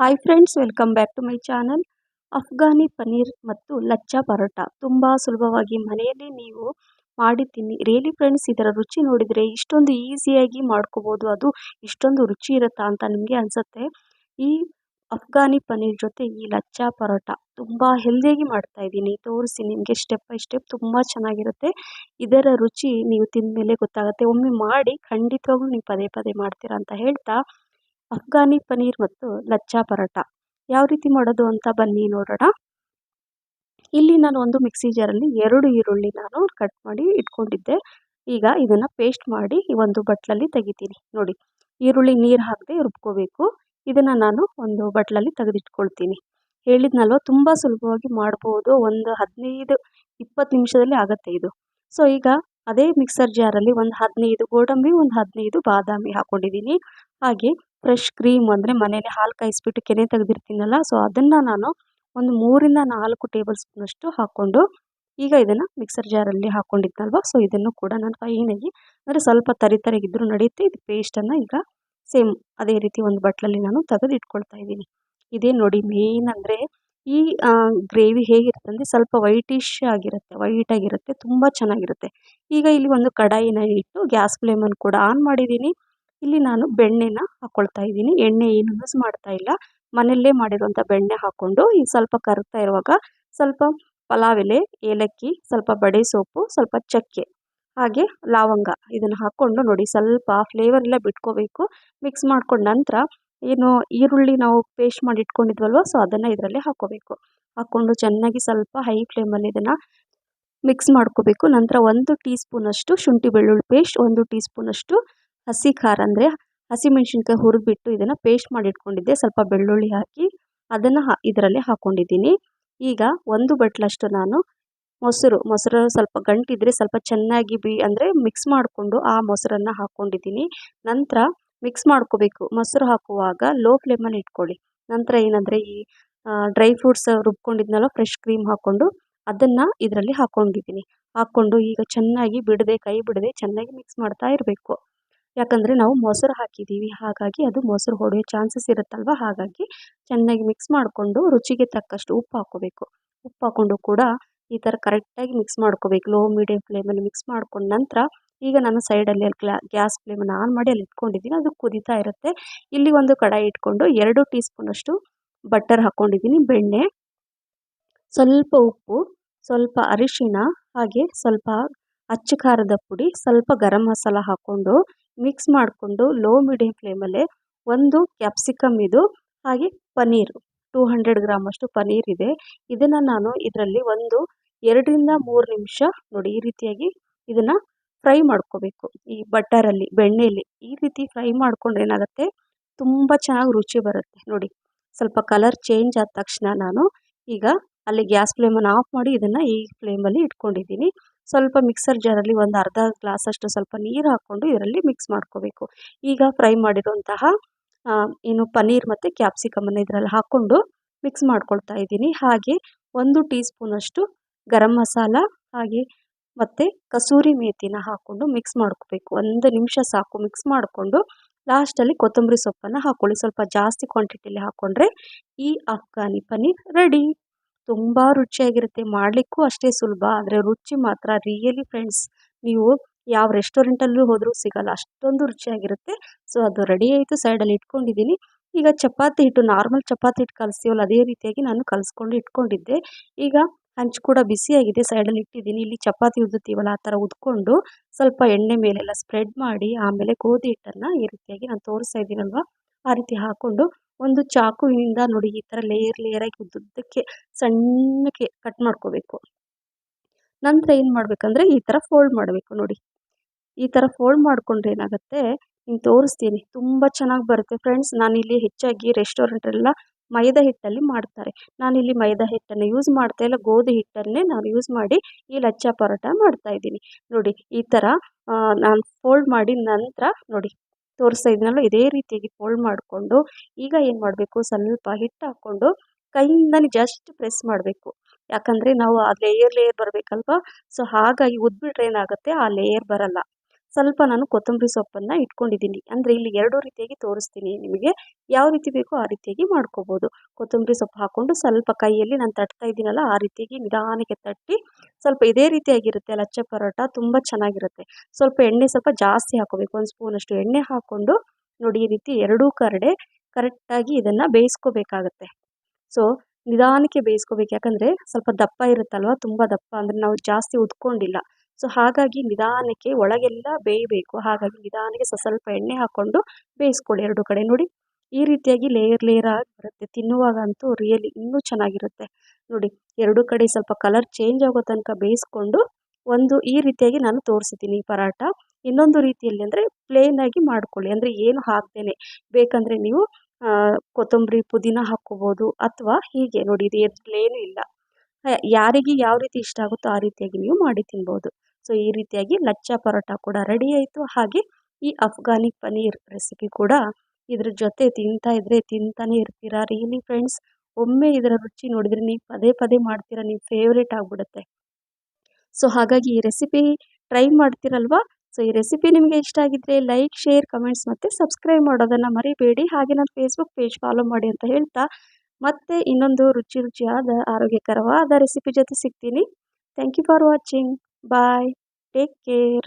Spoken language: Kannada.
Hi friends welcome back to my channel Afghani paneer ಮತ್ತು ಲಚ್ಚಾ ಪರೋಟ. ತುಂಬ ಸುಲಭವಾಗಿ ಮನೆಯಲ್ಲಿ ನೀವು ಮಾಡಿ ತಿನ್ನಿ ರಿಯಲಿ ಫ್ರೆಂಡ್ಸ್ ಇದರ ರುಚಿ ನೋಡಿದರೆ ಇಷ್ಟೊಂದು ಈಸಿಯಾಗಿ ಮಾಡ್ಕೋಬೋದು. ಅದು ಇಷ್ಟೊಂದು ರುಚಿ ಇರುತ್ತಾ ಅಂತ ನಿಮಗೆ ಅನಿಸುತ್ತೆ. ಈ ಅಫ್ಘಾನಿ ಪನ್ನೀರ್ ಜೊತೆ ಈ ಲಚ್ಚಾ ಪರೋಟ ತುಂಬ ಹೆಲ್ದಿಯಾಗಿ ಮಾಡ್ತಾ ಇದ್ದೀನಿ. ತೋರಿಸಿ ನಿಮಗೆ ಸ್ಟೆಪ್ ಬೈ ಸ್ಟೆಪ್ ತುಂಬ ಚೆನ್ನಾಗಿರುತ್ತೆ. ಇದರ ರುಚಿ ನೀವು ತಿಂದ ಮೇಲೆ ಗೊತ್ತಾಗುತ್ತೆ. ಒಮ್ಮೆ ಮಾಡಿ ಖಂಡಿತವಾಗ್ಲೂ ನೀವು ಪದೇ ಪದೇ ಮಾಡ್ತೀರಾ ಅಂತ ಹೇಳ್ತಾ ಅಫ್ಘಾನಿ ಪನ್ನೀರ್ ಮತ್ತು ಲಚ್ಚಾ ಪರೋಟ. ಯಾವ ರೀತಿ ಮಾಡೋದು ಅಂತ ಬನ್ನಿ ನೋಡೋಣ. ಇಲ್ಲಿ ನಾನು ಒಂದು ಮಿಕ್ಸಿ ಜಾರಲ್ಲಿ ಎರಡು ಈರುಳ್ಳಿ ನಾನು ಕಟ್ ಮಾಡಿ ಇಟ್ಕೊಂಡಿದ್ದೆ. ಈಗ ಇದನ್ನು ಪೇಸ್ಟ್ ಮಾಡಿ ಈ ಒಂದು ಬಟ್ಲಲ್ಲಿ ತೆಗಿತೀನಿ. ನೋಡಿ, ಈರುಳ್ಳಿ ನೀರು ಹಾಕದೆ ರುಬ್ಕೋಬೇಕು. ಇದನ್ನು ನಾನು ಒಂದು ಬಟ್ಲಲ್ಲಿ ತೆಗೆದಿಟ್ಕೊಳ್ತೀನಿ. ಹೇಳಿದ್ನಲ್ವ ತುಂಬ ಸುಲಭವಾಗಿ ಮಾಡ್ಬೋದು. ಒಂದು ಹದಿನೈದು, ಇಪ್ಪತ್ತು ನಿಮಿಷದಲ್ಲಿ ಆಗುತ್ತೆ ಇದು. ಸೊ, ಈಗ ಅದೇ ಮಿಕ್ಸರ್ ಜಾರಲ್ಲಿ ಒಂದು ಹದಿನೈದು ಗೋಡಂಬಿ, ಒಂದು ಹದಿನೈದು ಬಾದಾಮಿ ಹಾಕ್ಕೊಂಡಿದ್ದೀನಿ ಹಾಗೆ ಫ್ರೆಶ್ ಕ್ರೀಮ್ ಅಂದರೆ ಮನೇಲಿ ಹಾಲು ಕಾಯಿಸಿಬಿಟ್ಟು ಕೆನೆ ತೆಗೆದಿರ್ತೀನಲ್ಲ ಸೊ ಅದನ್ನು ನಾನು ಒಂದು ಮೂರಿಂದ ನಾಲ್ಕು ಟೇಬಲ್ ಸ್ಪೂನಷ್ಟು ಹಾಕ್ಕೊಂಡು, ಈಗ ಇದನ್ನು ಮಿಕ್ಸರ್ ಜಾರಲ್ಲಿ ಹಾಕ್ಕೊಂಡಿದ್ನಲ್ವ ಸೊ ಇದನ್ನು ಕೂಡ ನಾನು ಫೈನಾಗಿ ಅಂದರೆ ಸ್ವಲ್ಪ ತರಿ ತರಿಗಿದ್ರೂ ನಡೆಯುತ್ತೆ ಇದು ಪೇಸ್ಟನ್ನು ಈಗ ಸೇಮ್ ಅದೇ ರೀತಿ ಒಂದು ಬಟ್ಲಲ್ಲಿ ನಾನು ತೆಗೆದು ಇಟ್ಕೊಳ್ತಾ ಇದ್ದೀನಿ. ಇದೇ ನೋಡಿ ಮೇನ್ ಅಂದರೆ ಈ ಗ್ರೇವಿ ಹೇಗಿರುತ್ತೆ ಅಂದರೆ ಸ್ವಲ್ಪ ವೈಟಿಶ್ ಆಗಿರುತ್ತೆ ವೈಟ್ ಆಗಿರುತ್ತೆ, ತುಂಬ ಚೆನ್ನಾಗಿರುತ್ತೆ. ಈಗ ಇಲ್ಲಿ ಒಂದು ಕಡಾಯಿನ ಇಟ್ಟು ಗ್ಯಾಸ್ ಫ್ಲೇಮನ್ನು ಕೂಡ ಆನ್ ಮಾಡಿದ್ದೀನಿ. ಇಲ್ಲಿ ನಾನು ಬೆಣ್ಣೆನ ಹಾಕ್ಕೊಳ್ತಾ ಇದ್ದೀನಿ. ಎಣ್ಣೆ ಏನು ಯೂಸ್ ಮಾಡ್ತಾ ಇಲ್ಲ. ಮನೆಯಲ್ಲೇ ಮಾಡಿರುವಂಥ ಬೆಣ್ಣೆ ಹಾಕ್ಕೊಂಡು ಈಗ ಸ್ವಲ್ಪ ಕರಗ್ತಾ ಇರುವಾಗ ಸ್ವಲ್ಪ ಪಲಾವ್ ಎಲೆ ಏಲಕ್ಕಿ, ಸ್ವಲ್ಪ ಬಡೆ ಸೊಪ್ಪು ಸ್ವಲ್ಪ ಚಕ್ಕೆ, ಹಾಗೆ ಲವಂಗ ಇದನ್ನು ಹಾಕ್ಕೊಂಡು ನೋಡಿ ಸ್ವಲ್ಪ ಫ್ಲೇವರ್ ಎಲ್ಲ ಬಿಟ್ಕೋಬೇಕು. ಮಿಕ್ಸ್ ಮಾಡ್ಕೊಂಡ ನಂತರ ಏನು ಈರುಳ್ಳಿ ನಾವು ಪೇಸ್ಟ್ ಮಾಡಿ ಇಟ್ಕೊಂಡಿದ್ವಲ್ವ ಸೊ ಅದನ್ನು ಇದರಲ್ಲೇ ಹಾಕ್ಕೋಬೇಕು ಹಾಕ್ಕೊಂಡು ಚೆನ್ನಾಗಿ ಸ್ವಲ್ಪ ಹೈ ಫ್ಲೇಮಲ್ಲಿ ಇದನ್ನು ಮಿಕ್ಸ್ ಮಾಡ್ಕೋಬೇಕು. ನಂತರ ಒಂದು ಟೀ ಸ್ಪೂನಷ್ಟು ಶುಂಠಿ ಬೆಳ್ಳುಳ್ಳಿ ಪೇಸ್ಟ್ ಒಂದು ಟೀ ಸ್ಪೂನಷ್ಟು ಹಸಿ ಖಾರ ಅಂದರೆ ಹಸಿಮೆಣ್ಸಿನ್ಕಾಯಿ ಹುರಿದ್ಬಿಟ್ಟು ಇದನ್ನು ಪೇಸ್ಟ್ ಮಾಡಿ ಇಟ್ಕೊಂಡಿದ್ದೆ ಸ್ವಲ್ಪ ಬೆಳ್ಳುಳ್ಳಿ ಹಾಕಿ ಅದನ್ನು ಹಾ, ಇದರಲ್ಲಿ ಹಾಕ್ಕೊಂಡಿದ್ದೀನಿ ಈಗ ಒಂದು ಬಟ್ಲಷ್ಟು ನಾನು ಮೊಸರು ಮೊಸರು ಸ್ವಲ್ಪ ಗಂಟಿದ್ರೆ ಸ್ವಲ್ಪ ಚೆನ್ನಾಗಿ ಬಿ, ಅಂದರೆ ಮಿಕ್ಸ್ ಮಾಡಿಕೊಂಡು ಆ ಮೊಸರನ್ನು ಹಾಕ್ಕೊಂಡಿದ್ದೀನಿ ನಂತರ ಮಿಕ್ಸ್ ಮಾಡ್ಕೋಬೇಕು. ಮೊಸರು ಹಾಕುವಾಗ ಲೋ ಫ್ಲೇಮಲ್ಲಿ ಇಟ್ಕೊಳ್ಳಿ. ನಂತರ ಏನಂದರೆ ಈ ಡ್ರೈ ಫ್ರೂಟ್ಸ್ ರುಬ್ಕೊಂಡಿದ್ನಲ್ಲ ಫ್ರೆಶ್ ಕ್ರೀಮ್ ಹಾಕ್ಕೊಂಡು ಅದನ್ನು ಇದರಲ್ಲಿ ಹಾಕ್ಕೊಂಡಿದ್ದೀನಿ ಹಾಕ್ಕೊಂಡು ಈಗ ಚೆನ್ನಾಗಿ ಬಿಡದೆ, ಕೈ ಬಿಡದೆ ಚೆನ್ನಾಗಿ ಮಿಕ್ಸ್ ಮಾಡ್ತಾ ಇರಬೇಕು. ಯಾಕಂದರೆ ನಾವು ಮೊಸರು ಹಾಕಿದ್ದೀವಿ, ಹಾಗಾಗಿ ಅದು ಮೊಸರು ಹೊಡೆಯೋ ಚಾನ್ಸಸ್ ಇರುತ್ತಲ್ವ? ಹಾಗಾಗಿ ಚೆನ್ನಾಗಿ ಮಿಕ್ಸ್ ಮಾಡಿಕೊಂಡು ರುಚಿಗೆ ತಕ್ಕಷ್ಟು ಉಪ್ಪು ಹಾಕ್ಕೋಬೇಕು. ಉಪ್ಪು ಹಾಕ್ಕೊಂಡು ಕೂಡ ಈ ಥರ ಕರೆಕ್ಟಾಗಿ ಮಿಕ್ಸ್ ಮಾಡ್ಕೋಬೇಕು. ಲೋ ಮೀಡಿಯಮ್ ಫ್ಲೇಮಲ್ಲಿ ಮಿಕ್ಸ್ ಮಾಡ್ಕೊಂಡ ನಂತರ ಈಗ ನಾನು ಸೈಡಲ್ಲಿ ಅಲ್ಲಿ ಗ್ಲಾ, ಗ್ಯಾಸ್ ಫ್ಲೇಮನ್ನು ಆನ್ ಮಾಡಿ ಅಲ್ಲಿ ಇಟ್ಕೊಂಡಿದ್ದೀನಿ. ಅದು ಕುದೀತಾ ಇರುತ್ತೆ. ಇಲ್ಲಿ ಒಂದು ಕಡಾಯಿ ಇಟ್ಕೊಂಡು ಎರಡು ಟೀ ಸ್ಪೂನಷ್ಟು ಬಟರ್ ಹಾಕ್ಕೊಂಡಿದ್ದೀನಿ. ಬೆಣ್ಣೆ, ಸ್ವಲ್ಪ ಉಪ್ಪು, ಸ್ವಲ್ಪ ಅರಿಶಿಣ, ಹಾಗೆ ಸ್ವಲ್ಪ ಅಚ್ಚು ಖಾರದ ಪುಡಿ, ಸ್ವಲ್ಪ ಗರಂ ಮಸಾಲ ಹಾಕ್ಕೊಂಡು ಮಿಕ್ಸ್ ಮಾಡಿಕೊಂಡು ಲೋ ಮೀಡಿಯಮ್ ಫ್ಲೇಮಲ್ಲೇ ಒಂದು ಕ್ಯಾಪ್ಸಿಕಮ್ ಇದು, ಹಾಗೆ ಪನ್ನೀರ್ ಟೂ ಹಂಡ್ರೆಡ್ ಗ್ರಾಮ್ ಅಷ್ಟು ಪನ್ನೀರ್ ಇದೆ. ಇದನ್ನು ನಾನು ಇದರಲ್ಲಿ ಒಂದು ಎರಡರಿಂದ ಮೂರು ನಿಮಿಷ ನೋಡಿ ಈ ರೀತಿಯಾಗಿ ಇದನ್ನು ಫ್ರೈ ಮಾಡ್ಕೋಬೇಕು. ಈ ಬಟರಲ್ಲಿ ಬೆಣ್ಣೆಯಲ್ಲಿ ಈ ರೀತಿ ಫ್ರೈ ಮಾಡ್ಕೊಂಡ್ರೆ ಏನಾಗುತ್ತೆ? ತುಂಬ ಚೆನ್ನಾಗಿ ರುಚಿ ಬರುತ್ತೆ. ನೋಡಿ, ಸ್ವಲ್ಪ ಕಲರ್ ಚೇಂಜ್ ಆದ ತಕ್ಷಣ ನಾನು ಈಗ ಅಲ್ಲಿ ಗ್ಯಾಸ್ ಫ್ಲೇಮನ್ನು ಆಫ್ ಮಾಡಿ ಇದನ್ನು ಈ ಫ್ಲೇಮಲ್ಲಿ ಇಟ್ಕೊಂಡಿದ್ದೀನಿ. ಸ್ವಲ್ಪ ಮಿಕ್ಸರ್ ಜಾರಲ್ಲಿ ಒಂದು ಅರ್ಧ ಗ್ಲಾಸಷ್ಟು ಸ್ವಲ್ಪ ನೀರು ಹಾಕ್ಕೊಂಡು ಇದರಲ್ಲಿ ಮಿಕ್ಸ್ ಮಾಡ್ಕೋಬೇಕು. ಈಗ ಫ್ರೈ ಮಾಡಿರುವಂತಹ ಏನು ಪನ್ನೀರ್ ಮತ್ತು ಕ್ಯಾಪ್ಸಿಕಮನ್ನು ಇದರಲ್ಲಿ ಹಾಕ್ಕೊಂಡು ಮಿಕ್ಸ್ ಮಾಡ್ಕೊಳ್ತಾ ಇದ್ದೀನಿ. ಹಾಗೆ ಒಂದು ಟೀ ಸ್ಪೂನಷ್ಟು ಗರಂ ಮಸಾಲ, ಹಾಗೆ ಮತ್ತು ಕಸೂರಿ ಮೇಥಿನ ಹಾಕ್ಕೊಂಡು ಮಿಕ್ಸ್ ಮಾಡ್ಕೋಬೇಕು. ಒಂದು ನಿಮಿಷ ಸಾಕು ಮಿಕ್ಸ್ ಮಾಡಿಕೊಂಡು ಲಾಸ್ಟಲ್ಲಿ ಕೊತ್ತಂಬರಿ ಸೊಪ್ಪನ್ನು ಹಾಕ್ಕೊಳ್ಳಿ ಸ್ವಲ್ಪ ಜಾಸ್ತಿ ಕ್ವಾಂಟಿಟಿಯಲ್ಲಿ ಹಾಕ್ಕೊಂಡ್ರೆ ಈ ಅಫ್ಘಾನಿ ಪನ್ನೀರ್ ರೆಡಿ ತುಂಬ ರುಚಿಯಾಗಿರುತ್ತೆ. ಮಾಡಲಿಕ್ಕೂ ಅಷ್ಟೇ ಸುಲಭ, ಆದರೆ ರುಚಿ ಮಾತ್ರ. ರಿಯಲಿ ಫ್ರೆಂಡ್ಸ್ ನೀವು ಯಾವ ರೆಸ್ಟೋರೆಂಟಲ್ಲೂ ಹೋದರೂ ಸಿಗಲ್ಲ. ಅಷ್ಟೊಂದು ರುಚಿಯಾಗಿರುತ್ತೆ. ಸೊ ಅದು ರೆಡಿ ಆಯಿತು ಸೈಡಲ್ಲಿ ಇಟ್ಕೊಂಡಿದ್ದೀನಿ. ಈಗ ಚಪಾತಿ ಹಿಟ್ಟು ನಾರ್ಮಲ್ ಚಪಾತಿ ಹಿಟ್ಟು ಕಲಿಸ್ತೀವಲ್ಲ, ಅದೇ ರೀತಿಯಾಗಿ ನಾನು ಕಲಿಸ್ಕೊಂಡು ಇಟ್ಕೊಂಡಿದ್ದೆ. ಈಗ ಹಂಚು ಕೂಡ ಬಿಸಿಯಾಗಿದೆ ಸೈಡಲ್ಲಿ ಇಟ್ಟಿದ್ದೀನಿ. ಇಲ್ಲಿ ಚಪಾತಿ ಉದ್ದುತ್ತೀವಲ್ಲ ಆ ಥರ ಉದ್ಕೊಂಡು ಸ್ವಲ್ಪ ಎಣ್ಣೆ ಮೇಲೆಲ್ಲ ಸ್ಪ್ರೆಡ್ ಮಾಡಿ, ಆಮೇಲೆ ಗೋಧಿ ಹಿಟ್ಟನ್ನು ಈ ರೀತಿಯಾಗಿ ನಾನು ತೋರಿಸ್ತಾ ಇದ್ದೀನಲ್ವ? ಆ ರೀತಿ ಹಾಕ್ಕೊಂಡು ಒಂದು ಚಾಕುವಿನಿಂದ ನೋಡಿ ಈ ಥರ ಲೇಯರ್ ಲೇಯರಾಗಿ ಉದ್ದುದ್ದಕ್ಕೆ ಸಣ್ಣಕ್ಕೆ ಕಟ್ ಮಾಡ್ಕೋಬೇಕು. ನಂತರ ಏನು ಮಾಡಬೇಕಂದ್ರೆ ಈ ಥರ ಫೋಲ್ಡ್ ಮಾಡಬೇಕು ನೋಡಿ. ಈ ಥರ ಫೋಲ್ಡ್ ಮಾಡಿಕೊಂಡ್ರೆ ಏನಾಗುತ್ತೆ? ನೀನು ತೋರಿಸ್ತೀನಿ. ತುಂಬ ಚೆನ್ನಾಗಿ ಬರುತ್ತೆ ಫ್ರೆಂಡ್ಸ್ ನಾನಿಲ್ಲಿ ಹೆಚ್ಚಾಗಿ ರೆಸ್ಟೋರೆಂಟೆಲ್ಲ ಮೈದಾ ಹಿಟ್ಟಲ್ಲಿ ಮಾಡ್ತಾರೆ. ನಾನಿಲ್ಲಿ ಮೈದಾ ಹಿಟ್ಟನ್ನು ಯೂಸ್ ಮಾಡ್ತಾ ಇಲ್ಲ. ಗೋಧಿ ಹಿಟ್ಟನ್ನೇ ನಾನು ಯೂಸ್ ಮಾಡಿ ಈ ಲಚ್ಚ ಪರೋಟ ಮಾಡ್ತಾ ಇದ್ದೀನಿ. ನೋಡಿ, ಈ ಥರ ನಾನು ಫೋಲ್ಡ್ ಮಾಡಿ ನಂತರ ನೋಡಿ. ತೋರಿಸ್ತಾ ಇದ್ದೀನಲ್ಲ ಇದೇ ರೀತಿಯಾಗಿ ಫೋಲ್ಡ್ ಮಾಡಿಕೊಂಡು ಈಗ ಏನು ಮಾಡಬೇಕು? ಸ್ವಲ್ಪ ಹಿಟ್ಟು ಹಾಕ್ಕೊಂಡು ಕೈಯಿಂದನೇ ಜಸ್ಟ್ ಪ್ರೆಸ್ ಮಾಡಬೇಕು. ಯಾಕಂದರೆ ನಾವು ಆ ಲೇಯರ್ ಲೇಯರ್ ಬರಬೇಕಲ್ವಾ? ಸೊ ಹಾಗಾಗಿ ಉದ್ಬಿಟ್ರೆ ಏನಾಗುತ್ತೆ? ಆ ಲೇಯರ್ ಬರಲ್ಲ. ಸ್ವಲ್ಪ ನಾನು ಕೊತ್ತಂಬರಿ ಸೊಪ್ಪನ್ನು ಇಟ್ಕೊಂಡಿದ್ದೀನಿ. ಅಂದರೆ ಇಲ್ಲಿ ಎರಡು ರೀತಿಯಾಗಿ ತೋರಿಸ್ತೀನಿ ನಿಮಗೆ. ಯಾವ ರೀತಿ ಬೇಕೋ ಆ ರೀತಿಯಾಗಿ ಮಾಡ್ಕೋಬೋದು. ಕೊತ್ತಂಬರಿ ಸೊಪ್ಪು ಹಾಕ್ಕೊಂಡು ಸ್ವಲ್ಪ ಕೈಯಲ್ಲಿ ನಾನು ತಟ್ತಾ ಇದ್ದೀನಲ್ಲ ಆ ರೀತಿಯಾಗಿ ನಿಧಾನಕ್ಕೆ ತಟ್ಟಿ ಸ್ವಲ್ಪ ಇದೇ ರೀತಿಯಾಗಿರುತ್ತೆ. ಲಚ್ಚೆ ಪರೋಟ ತುಂಬ ಚೆನ್ನಾಗಿರುತ್ತೆ. ಸ್ವಲ್ಪ ಎಣ್ಣೆ ಸ್ವಲ್ಪ ಜಾಸ್ತಿ ಹಾಕೋಬೇಕು. ಒಂದು ಸ್ಪೂನಷ್ಟು ಎಣ್ಣೆ ಹಾಕ್ಕೊಂಡು ನೋಡಿ ಈ ರೀತಿ ಎರಡೂ ಕರಡೆ ಕರೆಕ್ಟಾಗಿ ಇದನ್ನು ಬೇಯಿಸ್ಕೋಬೇಕಾಗತ್ತೆ. ಸೊ, ನಿಧಾನಕ್ಕೆ ಬೇಯಿಸ್ಕೋಬೇಕು. ಯಾಕಂದರೆ ಸ್ವಲ್ಪ ದಪ್ಪ ಇರುತ್ತಲ್ವ? ತುಂಬ ದಪ್ಪ. ಅಂದರೆ ನಾವು ಜಾಸ್ತಿ ಉದ್ಕೊಂಡಿಲ್ಲ. ಸೊ ಹಾಗಾಗಿ ನಿಧಾನಕ್ಕೆ ಒಳಗೆಲ್ಲ ಬೇಯಬೇಕು. ಹಾಗಾಗಿ ನಿಧಾನಕ್ಕೆ ಸ್ವಲ್ಪ ಎಣ್ಣೆ ಹಾಕ್ಕೊಂಡು ಬೇಯಿಸ್ಕೊಳ್ಳಿ ಎರಡು ಕಡೆ. ನೋಡಿ, ಈ ರೀತಿಯಾಗಿ ಲೇಯರ್ ಲೇಯರ್ ಆಗಿ ಬರುತ್ತೆ. ತಿನ್ನುವಾಗ ಅಂತೂ ರಿಯಲಿ ಇನ್ನೂ ಚೆನ್ನಾಗಿರುತ್ತೆ. ನೋಡಿ, ಎರಡು ಕಡೆ ಸ್ವಲ್ಪ ಕಲರ್ ಚೇಂಜ್ ಆಗೋ ತನಕ ಬೇಯಿಸ್ಕೊಂಡು ಒಂದು ಈ ರೀತಿಯಾಗಿ ನಾನು ತೋರಿಸಿದ್ದೀನಿ ಪರಾಟ ಇನ್ನೊಂದು ರೀತಿಯಲ್ಲಿ ಅಂದರೆ ಪ್ಲೇನಾಗಿ ಮಾಡ್ಕೊಳ್ಳಿ. ಅಂದರೆ ಏನು ಹಾಕ್ದೇನೆ. ಬೇಕಂದರೆ ನೀವು ಕೊತ್ತಂಬರಿ, ಪುದೀನ ಹಾಕ್ಕೋಬೋದು ಅಥವಾ ಹೀಗೆ. ನೋಡಿ, ಇದು ಪ್ಲೇನು ಇಲ್ಲ. ಯಾರಿಗೆ ಯಾವ ರೀತಿ ಇಷ್ಟ ಆಗುತ್ತೋ ಆ ರೀತಿಯಾಗಿ ನೀವು ಮಾಡಿ ತಿನ್ಬೋದು. ಸೊ, ಈ ರೀತಿಯಾಗಿ ಲಚ್ಚ ಪರೋಟ ಕೂಡ ರೆಡಿ ಆಯಿತು. ಹಾಗೆ ಈ ಅಫ್ಘಾನಿ ಪನೀರ್ ರೆಸಿಪಿ ಕೂಡ ಇದ್ರ ಜೊತೆ ತಿಂತಾ ಇದ್ರೆ ತಿಂತಾನೆ ಇರ್ತೀರಾ? ರಿಯಲಿ ಫ್ರೆಂಡ್ಸ್ ಒಮ್ಮೆ ಇದರ ರುಚಿ ನೋಡಿದ್ರೆ ನೀವು ಪದೇ ಪದೇ ಮಾಡ್ತೀರಾ? ನೀವು ಫೇವ್ರೇಟ್ ಆಗಿಬಿಡುತ್ತೆ. ಸೊ ಹಾಗಾಗಿ ಈ ರೆಸಿಪಿ ಟ್ರೈ ಮಾಡ್ತೀರಲ್ವಾ? ಸೊ ಈ ರೆಸಿಪಿ ನಿಮಗೆ ಇಷ್ಟ ಆಗಿದ್ದರೆ ಲೈಕ್ ಶೇರ್ ಕಮೆಂಟ್ಸ್ ಮತ್ತು ಸಬ್ಸ್ಕ್ರೈಬ್ ಮಾಡೋದನ್ನು ಮರಿಬೇಡಿ. ಹಾಗೆ ನನ್ನ ಫೇಸ್ಬುಕ್ ಪೇಜ್ ಫಾಲೋ ಮಾಡಿ ಅಂತ ಹೇಳ್ತಾ ಮತ್ತೆ ಇನ್ನೊಂದು ರುಚಿ ರುಚಿಯಾದ, ಆರೋಗ್ಯಕರವಾದ ರೆಸಿಪಿ ಜೊತೆ ಸಿಗ್ತೀನಿ. Thank you for watching Bye. Take care.